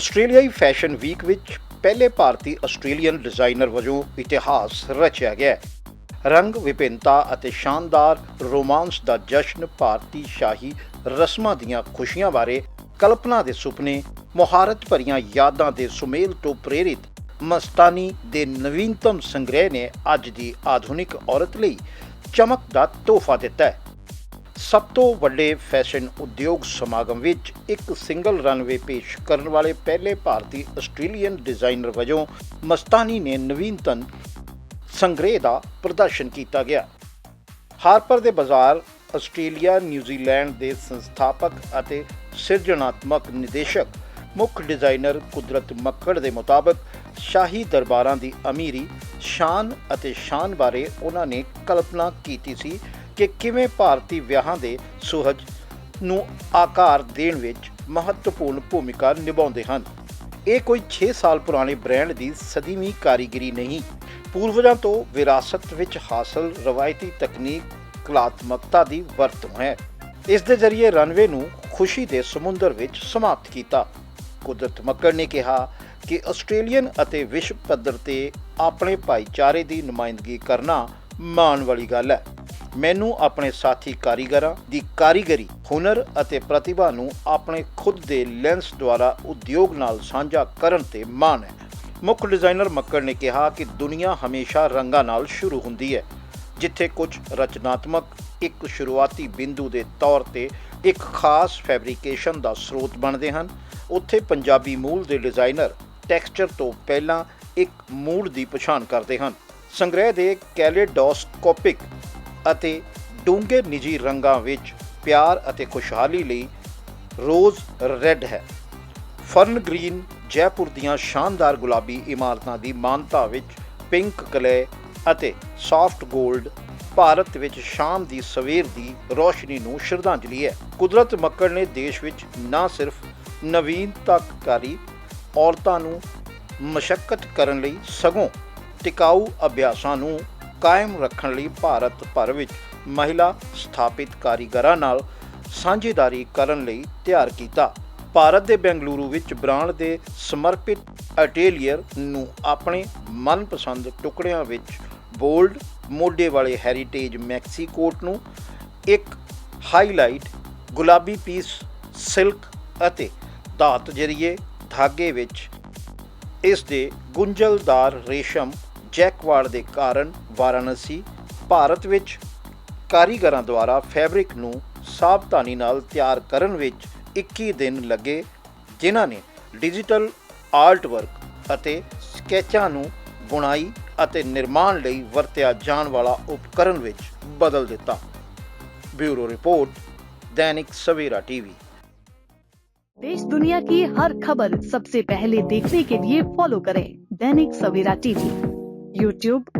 ਆਸਟ੍ਰੇਲੀਆਈ fashion week ਵਿੱਚ ਪਹਿਲੇ ਭਾਰਤੀ Australian designer ਵਜੋਂ ਇਤਿਹਾਸ ਰਚਿਆ ਗਿਆ ਹੈ। ਰੰਗ, ਵਿਭਿੰਨਤਾ ਅਤੇ ਸ਼ਾਨਦਾਰ ਰੋਮਾਂਸ ਦਾ ਜਸ਼ਨ ਭਾਰਤੀ ਸ਼ਾਹੀ ਰਸਮਾਂ ਦੀਆਂ ਖੁਸ਼ੀਆਂ ਬਾਰੇ ਕਲਪਨਾ ਦੇ ਸੁਪਨੇ, ਮੁਹਾਰਤ ਭਰੀਆਂ ਯਾਦਾਂ ਦੇ ਸੁਮੇਲ ਤੋਂ ਪ੍ਰੇਰਿਤ ਮਸਤਾਨੀ ਦੇ ਨਵੀਨਤਮ ਸੰਗ੍ਰਹਿ ਨੇ ਅੱਜ ਦੀ ਆਧੁਨਿਕ ਔਰਤ ਲਈ ਚਮਕ ਦਾ ਤੋਹਫਾ ਦਿੱਤਾ ਹੈ। ਸਭ ਤੋਂ ਵੱਡੇ ਫੈਸ਼ਨ ਉਦਯੋਗ ਸਮਾਗਮ ਵਿੱਚ ਇੱਕ ਸਿੰਗਲ ਰਨਵੇ ਪੇਸ਼ ਕਰਨ ਵਾਲੇ ਪਹਿਲੇ ਭਾਰਤੀ ਆਸਟ੍ਰੇਲੀਅਨ ਡਿਜ਼ਾਈਨਰ ਵਜੋਂ ਮਸਤਾਨੀ ਨੇ ਨਵੀਨਤਨ ਸੰਗ੍ਰਹਿ ਦਾ ਪ੍ਰਦਰਸ਼ਨ ਕੀਤਾ ਗਿਆ। ਹਾਰਪਰ ਦੇ ਬਾਜ਼ਾਰ, ਆਸਟ੍ਰੇਲੀਆ ਨਿਊਜ਼ੀਲੈਂਡ ਦੇ ਸੰਸਥਾਪਕ ਅਤੇ ਸਿਰਜਣਾਤਮਕ ਨਿਦੇਸ਼ਕ ਮੁੱਖ ਡਿਜ਼ਾਈਨਰ ਕੁਦਰਤ ਮੱਕੜ ਦੇ ਮੁਤਾਬਕ ਸ਼ਾਹੀ ਦਰਬਾਰਾਂ ਦੀ ਅਮੀਰੀ ਸ਼ਾਨ ਅਤੇ ਸ਼ਾਨ ਬਾਰੇ ਉਹਨਾਂ ਨੇ ਕਲਪਨਾ ਕੀਤੀ ਸੀ ਕਿ ਕਿਵੇਂ ਭਾਰਤੀ ਵਿਆਹਾਂ ਦੇ ਸੁਹਜ ਨੂੰ ਆਕਾਰ ਦੇਣ ਵਿੱਚ ਮਹੱਤਵਪੂਰਨ ਭੂਮਿਕਾ ਨਿਭਾਉਂਦੇ ਹਨ। ਇਹ ਕੋਈ 6 ਸਾਲ ਪੁਰਾਣੇ ਬ੍ਰਾਂਡ ਦੀ ਸਦੀਵੀਂ ਕਾਰੀਗਰੀ ਨਹੀਂ। ਪੂਰਵਜਾਂ ਤੋਂ ਵਿਰਾਸਤ ਵਿੱਚ ਹਾਸਲ ਰਵਾਇਤੀ ਤਕਨੀਕ ਕਲਾਤਮਕਤਾ ਦੀ ਵਰਤੋਂ ਹੈ। ਇਸ ਦੇ ਜ਼ਰੀਏ ਰਨਵੇ ਨੂੰ ਖੁਸ਼ੀ ਦੇ ਸਮੁੰਦਰ ਵਿੱਚ ਸਮਾਪਤ ਕੀਤਾ। ਕੁਦਰਤ ਮੱਕੜ ਨੇ ਕਿਹਾ ਕਿ ਆਸਟ੍ਰੇਲੀਅਨ ਅਤੇ ਵਿਸ਼ਵ ਪੱਧਰ ਤੇ ਆਪਣੇ ਭਾਈਚਾਰੇ ਦੀ ਨੁਮਾਇੰਦਗੀ ਕਰਨਾ ਮਾਣ ਵਾਲੀ ਗੱਲ ਹੈ। ਮੈਨੂੰ ਆਪਣੇ ਸਾਥੀ ਕਾਰੀਗਰਾਂ ਦੀ ਕਾਰੀਗਰੀ, ਹੁਨਰ ਅਤੇ ਪ੍ਰਤਿਭਾ ਨੂੰ ਆਪਣੇ ਖੁਦ ਦੇ ਲੈਂਸ ਦੁਆਰਾ ਉਦਯੋਗ ਨਾਲ ਸਾਂਝਾ ਕਰਨ ਤੇ ਮਾਣ ਹੈ। ਮੁੱਖ ਡਿਜ਼ਾਈਨਰ ਮੱਕੜ ਨੇ ਕਿਹਾ ਕਿ ਦੁਨੀਆ ਹਮੇਸ਼ਾ ਰੰਗਾਂ ਨਾਲ ਸ਼ੁਰੂ ਹੁੰਦੀ ਹੈ, ਜਿੱਥੇ ਕੁਝ ਰਚਨਾਤਮਕ, ਇੱਕ ਸ਼ੁਰੂਆਤੀ ਬਿੰਦੂ ਦੇ ਤੌਰ ਤੇ ਇੱਕ ਖਾਸ ਫੈਬਰੀਕੇਸ਼ਨ ਦਾ ਸਰੋਤ ਬਣਦੇ ਹਨ। ਉੱਥੇ ਪੰਜਾਬੀ ਮੂਲ ਦੇ ਡਿਜ਼ਾਈਨਰ ਟੈਕਸਚਰ ਤੋਂ ਪਹਿਲਾਂ ਇੱਕ ਮੂਡ ਦੀ ਪਛਾਣ ਕਰਦੇ ਹਨ। ਸੰਗ੍ਰਹਿ ਦੇ ਕੈਲੇਡੋਸਕੋਪਿਕ ਅਤੇ ਡੂੰਘੇ ਨਿੱਜੀ ਰੰਗਾਂ ਵਿੱਚ ਪਿਆਰ ਅਤੇ ਖੁਸ਼ਹਾਲੀ ਲਈ ਰੋਜ਼ ਰੈੱਡ ਹੈ। ਫਰਨ ਗ੍ਰੀਨ ਜੈਪੁਰ ਦੀਆਂ ਸ਼ਾਨਦਾਰ ਗੁਲਾਬੀ ਇਮਾਰਤਾਂ ਦੀ ਮਾਨਤਾ ਵਿੱਚ ਪਿੰਕ ਕਲੇ ਅਤੇ ਸਾਫਟ 골ਡ ਭਾਰਤ ਵਿੱਚ ਸ਼ਾਮ ਦੀ ਸਵੇਰ ਦੀ ਰੋਸ਼ਨੀ ਨੂੰ ਸ਼ਰਧਾਂਜਲੀ ਹੈ। ਕੁਦਰਤ ਮੱਕੜ ਨੇ ਦੇਸ਼ ਵਿੱਚ ਨਾ ਸਿਰਫ ਨਵੀਨਤਾਕਾਰੀ ਔਰਤਾਂ ਨੂੰ ਮਸ਼ੱਕਤ ਕਰਨ ਲਈ ਸਗੋਂ ਟਿਕਾਊ ਅਭਿਆਸਾਂ ਨੂੰ ਕਾਇਮ ਰੱਖਣ ਲਈ ਭਾਰਤ ਭਰ ਵਿੱਚ ਮਹਿਲਾ ਸਥਾਪਿਤ ਕਾਰੀਗਰਾਂ ਨਾਲ ਸਾਂਝੇਦਾਰੀ ਕਰਨ ਲਈ ਤਿਆਰ ਕੀਤਾ। ਭਾਰਤ ਦੇ ਬੈਂਗਲੁਰੂ ਵਿੱਚ ਬ੍ਰਾਂਡ ਦੇ ਸਮਰਪਿਤ ਅਟੇਲੀਅਰ ਨੂੰ ਆਪਣੇ ਮਨਪਸੰਦ ਟੁਕੜਿਆਂ ਵਿੱਚ ਬੋਲਡ ਮੋਢੇ ਵਾਲੇ ਹੈਰੀਟੇਜ ਮੈਕਸੀ ਕੋਟ ਨੂੰ ਇੱਕ ਹਾਈਲਾਈਟ ਗੁਲਾਬੀ ਪੀਸ ਸਿਲਕ ਅਤੇ ਧਾਤ ਜਰੀਏ ਧਾਗੇ ਵਿੱਚ ਇਸ ਦੇ ਗੁੰਝਲਦਾਰ ਰੇਸ਼ਮ ਜੈਕਵਾਰਡ ਦੇ ਕਾਰਨ ਵਾਰਾਣਸੀ ਭਾਰਤ ਵਿੱਚ ਕਾਰੀਗਰਾਂ ਦੁਆਰਾ ਫੈਬਰਿਕ ਨੂੰ ਸਾਵਧਾਨੀ ਨਾਲ ਤਿਆਰ ਕਰਨ ਵਿੱਚ 21 ਦਿਨ ਲੱਗੇ, ਜਿਨ੍ਹਾਂ ਨੇ ਡਿਜੀਟਲ ਆਰਟ ਵਰਕ ਅਤੇ ਸਕੈਚਾਂ ਨੂੰ ਬੁਣਾਈ ਅਤੇ ਨਿਰਮਾਣ ਲਈ ਵਰਤਿਆ ਜਾਣ ਵਾਲਾ ਉਪਕਰਨ ਵਿੱਚ ਬਦਲ ਦਿੱਤਾ। Bureau report, Dainik Savera TV देश दुनिया की हर खबर सबसे पहले देखने के लिए फॉलो करें Dainik Savera TV YouTube